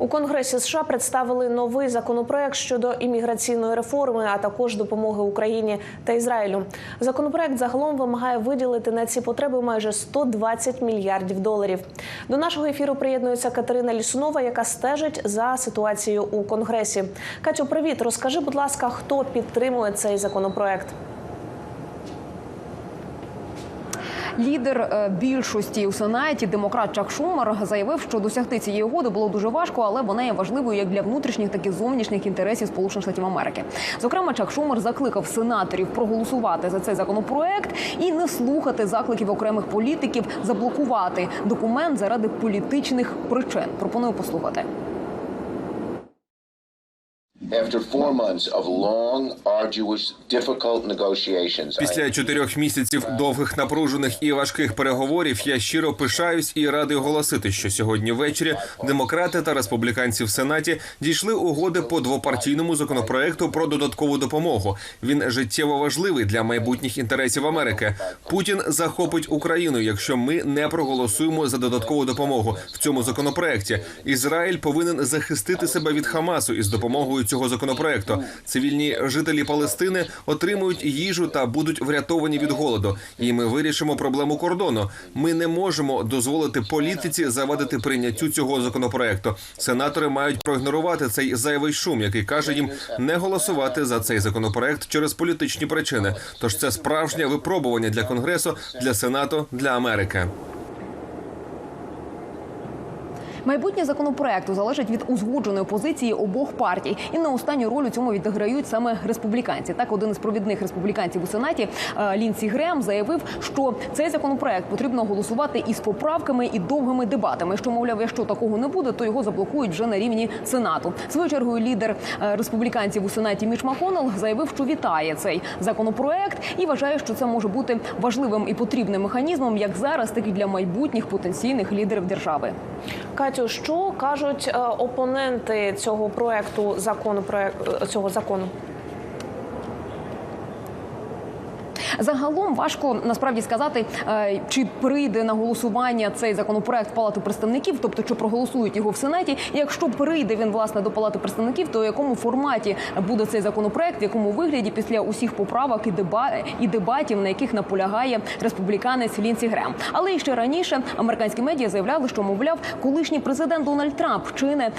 У Конгресі США представили новий законопроект щодо імміграційної реформи, а також допомоги Україні та Ізраїлю. Законопроект загалом вимагає виділити на ці потреби майже 120 мільярдів доларів. До нашого ефіру приєднується Катерина Лісунова, яка стежить за ситуацією у Конгресі. Катю, привіт, розкажи, будь ласка, хто підтримує цей законопроект? Лідер е, більшості у сенаті, демократ Чак Шумер, заявив, що досягти цієї угоди було дуже важко, але вона є важливою як для внутрішніх, так і зовнішніх інтересів Сполучених Штатів Америки. Зокрема, Чак Шумер закликав сенаторів проголосувати за цей законопроект і не слухати закликів окремих політиків заблокувати документ заради політичних причин. Пропоную послухати. Після чотирьох місяців довгих напружених і важких переговорів я щиро пишаюсь і радий оголосити, що сьогодні ввечері демократи та республіканці в сенаті дійшли угоди по двопартійному законопроекту про додаткову допомогу. Він життєво важливий для майбутніх інтересів Америки. Путін захопить Україну, якщо ми не проголосуємо за додаткову допомогу в цьому законопроекті. Ізраїль повинен захистити себе від Хамасу із допомогою цього законопроекту. Цивільні жителі Палестини отримують їжу та будуть врятовані від голоду. І ми вирішимо проблему кордону. Ми не можемо дозволити політиці завадити прийняттю цього законопроекту. Сенатори мають проігнорувати цей зайвий шум, який каже їм не голосувати за цей законопроект через політичні причини. Тож це справжнє випробування для конгресу, для сенату, для Америки. Майбутнє законопроекту залежить від узгодженої позиції обох партій, і не останню роль у цьому відіграють саме республіканці. Так, один із провідних республіканців у сенаті е, Лінсі Грем заявив, що цей законопроект потрібно голосувати із поправками і довгими дебатами. Що мовляв, якщо такого не буде, то його заблокують вже на рівні сенату. Свою чергою лідер е, республіканців у сенаті Міч Маконел заявив, що вітає цей законопроект і вважає, що це може бути важливим і потрібним механізмом як зараз, так і для майбутніх потенційних лідерів держави. Катю, що кажуть е, опоненти цього проекту закону проект цього закону? Загалом важко насправді сказати, е, чи прийде на голосування цей законопроект в Палату представників, тобто чи проголосують його в сенаті. Якщо прийде він власне до Палати представників, то в якому форматі буде цей законопроект, в якому вигляді після усіх поправок і деба і дебатів, на яких наполягає республіканець Лінсі Грем. Але ще раніше американські медіа заявляли, що мовляв, колишній президент Дональд Трамп чине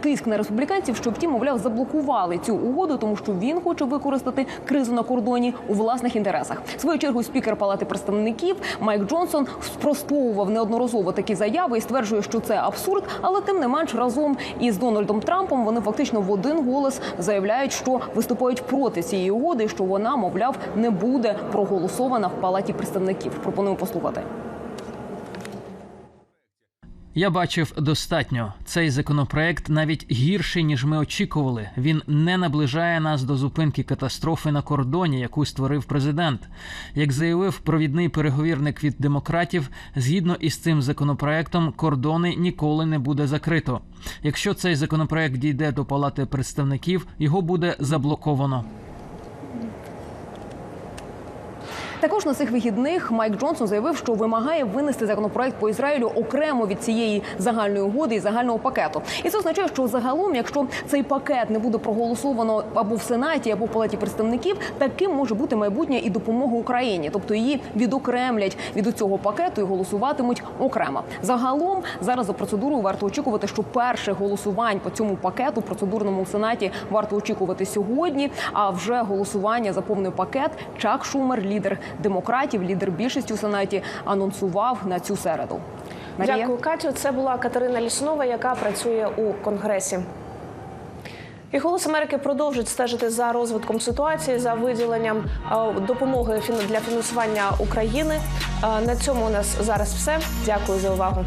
тиск на республіканців, щоб ті, мовляв, заблокували цю угоду, тому що він хоче використати кризу на кордоні у власних інтересах. В свою чергу спікер Палати представників Майк Джонсон спростовував неодноразово такі заяви і стверджує, що це абсурд, але тим не менш разом із Дональдом Трампом вони фактично в один голос заявляють, що виступають проти цієї угоди, що вона, мовляв, не буде проголосована в Палаті представників. Пропоную послухати. Я бачив достатньо. Цей законопроект навіть гірший ніж ми очікували. Він не наближає нас до зупинки катастрофи на кордоні, яку створив президент. Як заявив провідний переговірник від демократів, згідно із цим законопроектом, кордони ніколи не буде закрито. Якщо цей законопроект дійде до палати представників, його буде заблоковано. Також на цих вихідних Майк Джонсон заявив, що вимагає винести законопроект по Ізраїлю окремо від цієї загальної угоди і загального пакету. І це означає, що загалом, якщо цей пакет не буде проголосовано або в сенаті, або в палаті представників, таким може бути майбутнє і допомога Україні, тобто її відокремлять від цього пакету і голосуватимуть окремо. Загалом зараз за процедурою варто очікувати, що перше голосувань по цьому пакету процедурному сенаті варто очікувати сьогодні. А вже голосування за повний пакет Чак Шумер, лідер демократів, лідер більшості у сенаті, анонсував на цю середу. Марія? Дякую, Катю. Це була Катерина Ліснова, яка працює у Конгресі. І голос Америки продовжить стежити за розвитком ситуації за виділенням е, допомоги для фінансування України. Е, На цьому у нас зараз все. Дякую за увагу.